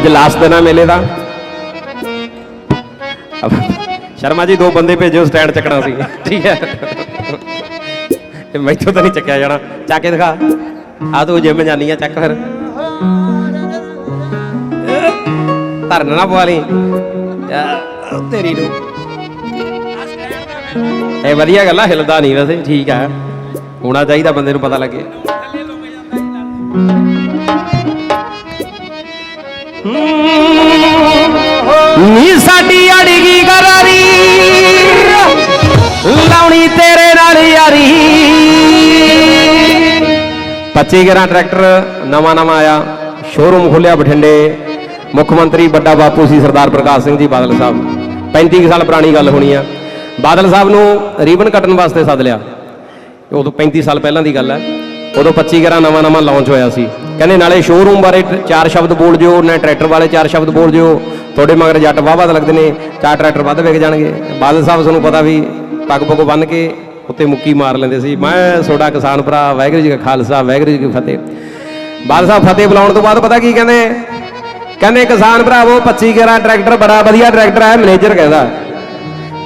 ਅੱਜ ਲਾਸਟ ਦਿਨ ਆ ਮੇਲੇ ਦਾ। ਸ਼ਰਮਾ ਜੀ, ਦੋ ਬੰਦੇ ਭੇਜੋ ਸਟੈਂਡ ਚੱਕਣਾ ਸੀ। ਠੀਕ ਹੈ। ਇਹ ਮੈਥੋਂ ਤਾਂ ਨਹੀਂ ਚੱਕਿਆ ਜਾਣਾ। ਚੱਕ ਕੇ ਦਿਖਾ। ਆ ਤੂੰ ਜਿਮ ਜਾਨੀ ਆ, ਚੱਕ ਫਿਰ। ਧਰਨ ਨਾ ਪਵਾ ਲਈ। ਤੇਰੀ ਨੂੰ। ਇਹ ਵਧੀਆ ਗੱਲ ਆ, ਹਿਲਦਾ ਨਹੀਂ ਵੈਸੇ। ਠੀਕ ਆ। ਹੋਣਾ ਚਾਹੀਦਾ ਬੰਦੇ ਨੂੰ ਪਤਾ ਲੱਗੇ। ਲਾਉਣੀ ਤੇਰੇ ਨਾਲ ਯਾਰੀ। 25 ਗਰਾਂ ਟਰੈਕਟਰ ਨਵਾਂ ਨਵਾਂ ਆਇਆ ਸ਼ੋਰੂਮ ਖੁੱਲਿਆ ਬਠਿੰਡੇ। ਮੁੱਖ ਮੰਤਰੀ ਵੱਡਾ ਬਾਪੂ ਸੀ ਸਰਦਾਰ ਪ੍ਰਕਾਸ਼ ਸਿੰਘ ਜੀ ਬਾਦਲ ਸਾਹਿਬ। 35 ਕੁ ਸਾਲ ਪੁਰਾਣੀ ਗੱਲ ਹੋਣੀ ਆ। ਬਾਦਲ ਸਾਹਿਬ ਨੂੰ ਰੀਬਨ ਕੱਟਣ ਵਾਸਤੇ ਸੱਦ ਲਿਆ। ਉਦੋਂ 35 ਸਾਲ ਪਹਿਲਾਂ ਦੀ ਗੱਲ ਹੈ ਉਦੋਂ 25 ਗਰਾਂ ਨਵਾਂ ਨਵਾਂ ਲਾਂਚ ਹੋਇਆ ਸੀ। ਕਹਿੰਦੇ ਨਾਲੇ ਸ਼ੋਰੂਮ ਬਾਰੇ ਚਾਰ ਸ਼ਬਦ ਬੋਲ ਜਿਓ ਨਾ ਟਰੈਕਟਰ ਵਾਲੇ ਚਾਰ ਸ਼ਬਦ ਬੋਲ ਜਿਓ ਤੁਹਾਡੇ ਮਗਰ ਜੱਟ ਵਾਹ ਲੱਗਦੇ ਨੇ, ਚਾਰ ਟਰੈਕਟਰ ਵੱਧ ਵਿਕ ਜਾਣਗੇ। ਬਾਦਲ ਸਾਹਿਬ, ਤੁਹਾਨੂੰ ਪਤਾ ਵੀ ਪੱਗ ਪੁੱਗ ਬੰਨ ਕੇ ਉੱਤੇ ਮੁੱਕੀ ਮਾਰ ਲੈਂਦੇ ਸੀ। ਮੈਂ ਤੁਹਾਡਾ ਕਿਸਾਨ ਭਰਾ, ਵਾਹਿਗੁਰੂ ਜੀ ਕਾ ਖਾਲਸਾ, ਵਾਹਿਗੁਰੂ ਜੀ ਕੀ ਫਤਿਹ। ਬਾਦਲ ਸਾਹਿਬ ਫਤਿਹ ਬੁਲਾਉਣ ਤੋਂ ਬਾਅਦ ਪਤਾ ਕੀ ਕਹਿੰਦੇ? ਕਹਿੰਦੇ ਕਿਸਾਨ ਭਰਾਵੋ 25 ਗਰਾਂ ਟਰੈਕਟਰ, ਬੜਾ ਵਧੀਆ ਟਰੈਕਟਰ ਹੈ, ਮੈਨੇਜਰ ਕਹਿੰਦਾ।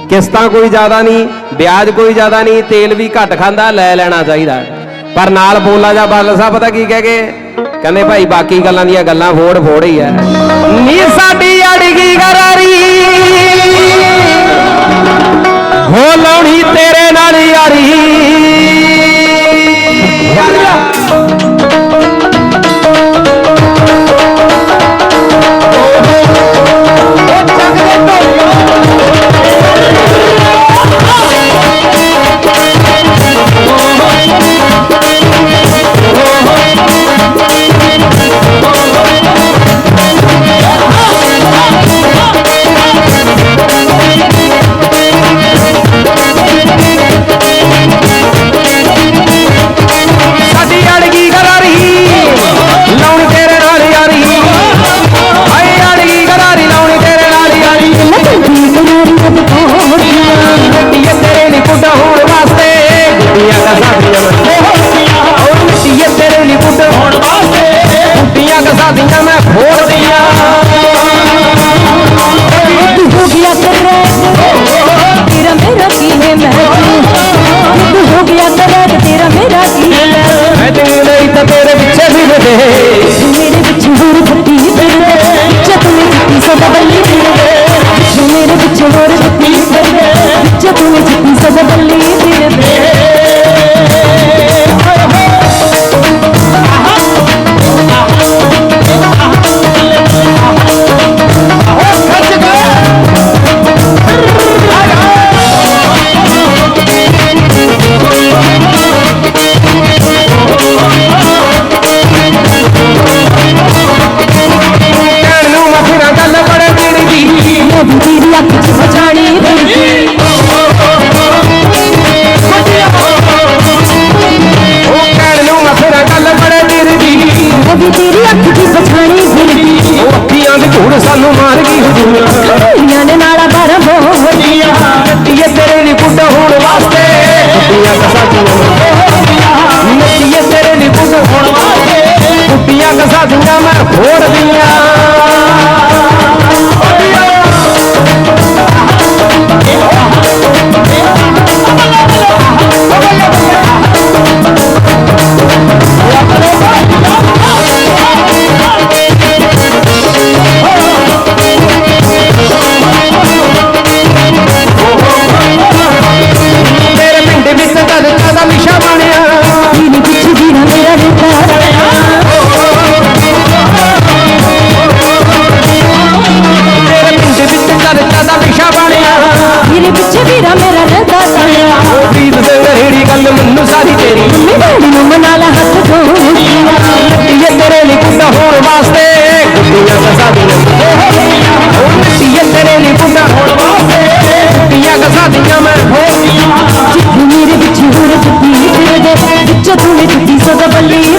ਕਿਸ਼ਤਾਂ ਕੋਈ ਜ਼ਿਆਦਾ ਨਹੀਂ, ਵਿਆਜ ਕੋਈ ਜ਼ਿਆਦਾ ਨਹੀਂ, ਤੇਲ ਵੀ ਘੱਟ ਖਾਂਦਾ, ਲੈ ਲੈਣਾ ਚਾਹੀਦਾ। ਪਰ ਨਾਲ ਬੋਲਾ ਜਾ ਬਾਦਲ ਸਾਹਿਬ, ਪਤਾ ਕੀ ਕਹਿ ਗਏ? ਕਹਿੰਦੇ ਭਾਈ ਬਾਕੀ ਗੱਲਾਂ ਦੀਆਂ ਗੱਲਾਂ ਫੋੜ ਫੋੜ ਹੀ। ਐ ਨੀ ਸਾਡੀ ਅੜਗੀ ਗਰਾਰੀ ਅੱਖਾਂ ਦੀਆਂ ਮੈਂ ਫੋੜਦੀਆਂ ਤੂੰ ਹੋ ਗਿਆ ਕਰੇ ਤੇਰਾ ਮੇਰਾ ਕੀ ਹੈ ਮੈਂ? ਤੂੰ ਹੋ ਗਿਆ ਕਰੇ ਤੇਰਾ ਮੇਰਾ ਕੀ ਹੈ ਮੈਂ? ਤੇਰੇ ਲਈ ਤਾਂ ਤੇਰੇ ਪਿੱਛੇ ਫਿਰਦੇ ਮੇਰੇ ਪਿੱਛੇ ਹੋਰ ਫੱਟੀ ਧੂੜ ਸਾਨੂੰ ਮਾਰ ਗਈ ਹਜੂਰ ਕੁੜੀਆਂ ਨੇ ਨਾਲਾ ਬਾਰਾਂ ਬੋਲੀਆਂ ਨੱਤੀਏ ਤੇਰੇ ਲਈ ਬੁੱਢਾ ਹੋਣ ਵਾਸਤੇ ਕੁੱਟੀਆਂ ਕਸਾਦੀਆਂ ਨੱਤੀਏ ਤੇਰੇ ਲਈ ਵੇਲੇ ਵਿੱਚ ਵੀਰਾ ਮੇਰਾ ਰਹਿੰਦਾ ਸਾਇਆ ਉਹ ਪ੍ਰੀਤ ਦੇ ਜਿਹੜੀ ਗੱਲ ਮੈਨੂੰ ਸਾਰੀ ਤੇਰੀ। ਮੰਮੀ ਡੈਡੀ ਨੂੰ ਮਨਾ ਲਾ ਹੱਥ ਤੋਂ ਇਹ ਤੇਰੇ ਲਈ ਕੁੰਡਾ ਹੋਣ ਵਾਸਤੇ। ਕੁੰਡੀਆਂ ਕਸਾ ਦੀਆਂ। ਉਹ ਹੋਣ ਵਾਸਤੇ। ਕੁੰਡੀਆਂ ਮੇਰੇ ਵਿੱਚ ਹੋਰ ਜੁੱਤੀ ਤੇਰੇ ਦੇ ਤੂੰ ਮੇਰੀ ਸਦਾ ਬੱਲੀ